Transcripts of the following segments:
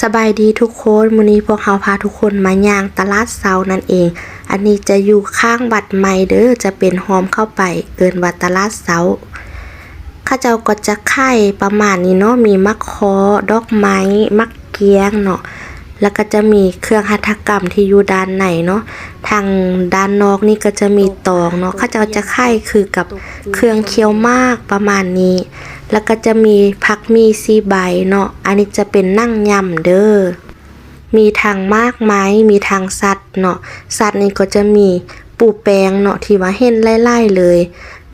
สบายดีทุกคนมื้อนี้พวกเราพาทุกคนมาย่างตลาดเซานั่นเอง อันนี้จะอยู่ข้างบัดใหม่เด้อจะเป็นหอมเข้าไปเอินว่าตลาดเซาข้าเจ้าก็จะไข่ประมาณนี้เนาะมีมะคอดอกไม้มะเกียงเนาะ แล้วก็จะมีเครื่องหัตถกรรมที่อยู่ด้านในเนาะทางด้านนอกนี่ก็จะมีตองเนาะข้าเจ้าจะค่คือกับเครื่องเคี้ยวมากประมาณนี้ แล้วก็จะมีผักมีซีใบเนาะอันนี้จะเป็นนั่งยำเด้อมีทางมากไม้มีทางสัตว์เนาะสัตว์นี่ก็จะมีปูแปงเนาะที่ว่าเห็นไล่ๆเลย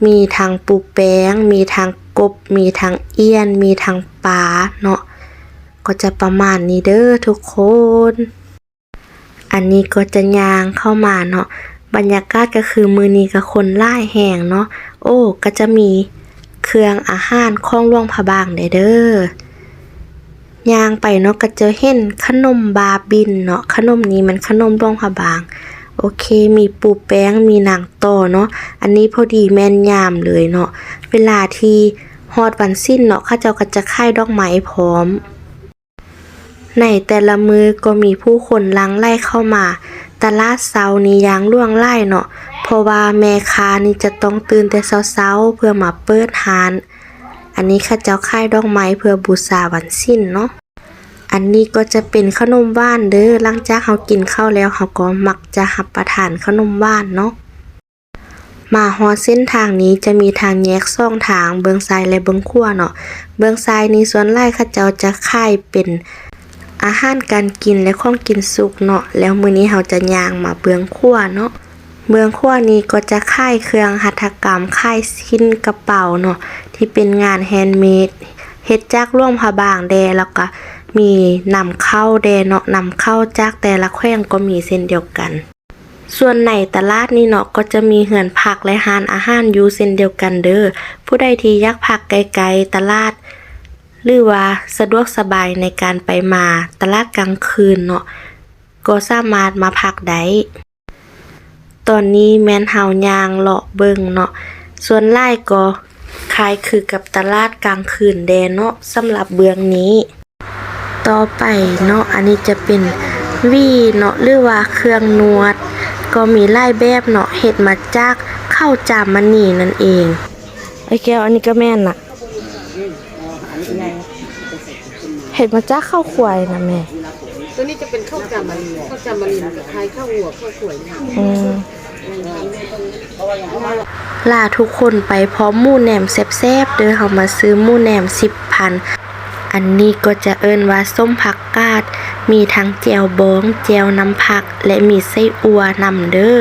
มีทางปูแปงมีทางกบ มีทางเอี้ยน มีทางปลาเนาะ ก็จะประมาณนี้เด้อทุกคน อันนี้ก็จะยางเข้ามาเนาะ บรรยากาศก็คือมือนี้กับคนไล่แห่งเนาะ โอ้ ก็จะมีเครื่องอาหารของหลวงพระบางเด้อยางไปเนาะก็จะเห็นขนมบาบินเนาะ ขนมนี้มันขนมหลวงพระบาง โอเค มีปูแป้ง มีหนังต่อเนาะ อันนี้พอดีแม่นยามเลยเนาะ เวลาที่ฮอดวันสิ้นเนาะข้าเจ้าก็จะค่ายดอกไม้พร้อม ในแต่ละมือก็มีผู้คนลังไล่เข้ามา ตลาดเซานี้ยางล่วงไล่เนาะ เพราะว่าแม่ค้านี่จะต้องตื่นแต่เช้าๆเพื่อมาเปิดร้าน อันนี้ข้าเจ้าค่ายดอกไม้เพื่อบูชาวันสิ้นเนาะ อันนี้ก็จะเป็นขนมหว่านเด้อ หลังจากเขากินข้าวแล้วเขาก็มักจะหับประทานขนมหว่านเนาะมาฮอเส้นทางนี้จะมีทางแยกซ่องทางเบื้องซ้ายและเบื้องขวาเนาะ เบื้องซ้ายนี้ส่วนไล่ข้าเจ้าจะค่ายเป็น อาหารการกินและของกินสุกเนาะแล้วมื้อนี้เราจะย่างมาเบืองขวเนาะเมืองขั้วนี้ก็จะค่ายเครื่องหัตถกรรมค่ายชิ้นกระเป๋าเนาะที่เป็นงานแฮนด์เมดเฮ็ดจากร่วมผ้าบางแดแล้วก็มีนำเข้าแดเนาะนำเข้าจากแต่ละแขวงก็มีเส้นเดียวกัน ส่วนในตลาดนี่เนาะก็จะมีเหือนผักและหานอาหารอยู่เส้นเดียวกันเด้อผู้ใดที่อยากพักไกลๆตลาด หรือว่าสะดวกสบายในการไปมาตลาดกลางคืนเนาะก็สามารถมาพักได้ตอนนี้แมนเฮายางเลาะเบิงเนาะส่วนไล่ก็คล้ายคือกับตลาดกลางคืนแดเนาะสำหรับเบืองนี้ ต่อไปเนาะอันนี้จะเป็นวีเนาะหรือว่าเครื่องนวด ก็มีไล่แบบเนาะเฮ็ดมาจากข้าวจามมันนี่นั่นเองไอ้แก้วอันนี้ก็แม่นน่ะ เฮ็ดมาจ้าข้าวควายนะแม่ ตัวนี้จะเป็นข้าวจามารีนข้าวจามารีนกับคล้ายข้าวหัวข้าวสวยเนี่ยอืมล่าทุกคนไปพร้อมมูแหนมแซ่บๆ เด้อเฮามาซื้อมูแหนมสิบพัน อันนี้ก็จะเอิ้นว่าส้มผักกาด มีทั้งแจวบอง แจวน้ำผัก และมีไส้อัวนำเด้อ